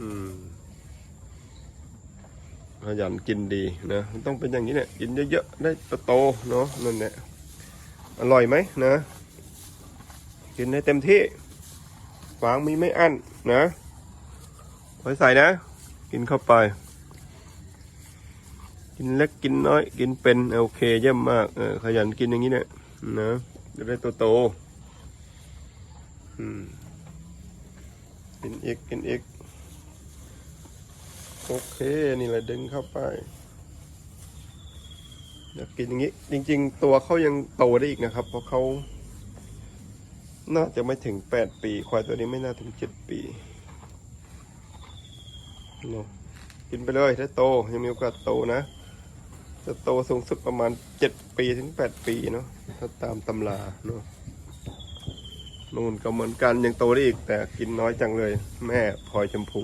อืมขยันกินดีนะมันต้องเป็นอย่างนี้เนี่ยกินเยอะๆได้โตเนาะนั่นแหละอร่อยไหมนะ กินให้เต็มที่ฟางมีไม่อั้นนะไว้ใส่นะ กินเข้าไป กินเล็กกินน้อย กินเป็นโอเคเยี่ยมมากเออขยันกินอย่างนี้เนี่ยนะจะได้โตๆอืมกินอีกกินอีก โอเคนี่แหละดึงเข้าไปอยากกินอย่างนี้ จริง ๆ ตัวเขายังโตได้อีกนะครับ เพราะเขาน่าจะไม่ถึงแปดปีควายตัวนี้ไม่น่าถึงเจ็ดปีเนาะกินไปเลยถ้าโตยังมีโอกาสโตนะ จะโตสูงสุดประมาณเจ็ดปีถึงแปดปีเนาะถ้าตามตำราเนาะนู่นก็เหมือนกันยังโตได้อีกแต่กินน้อยจังเลย แม่พลอยชมพู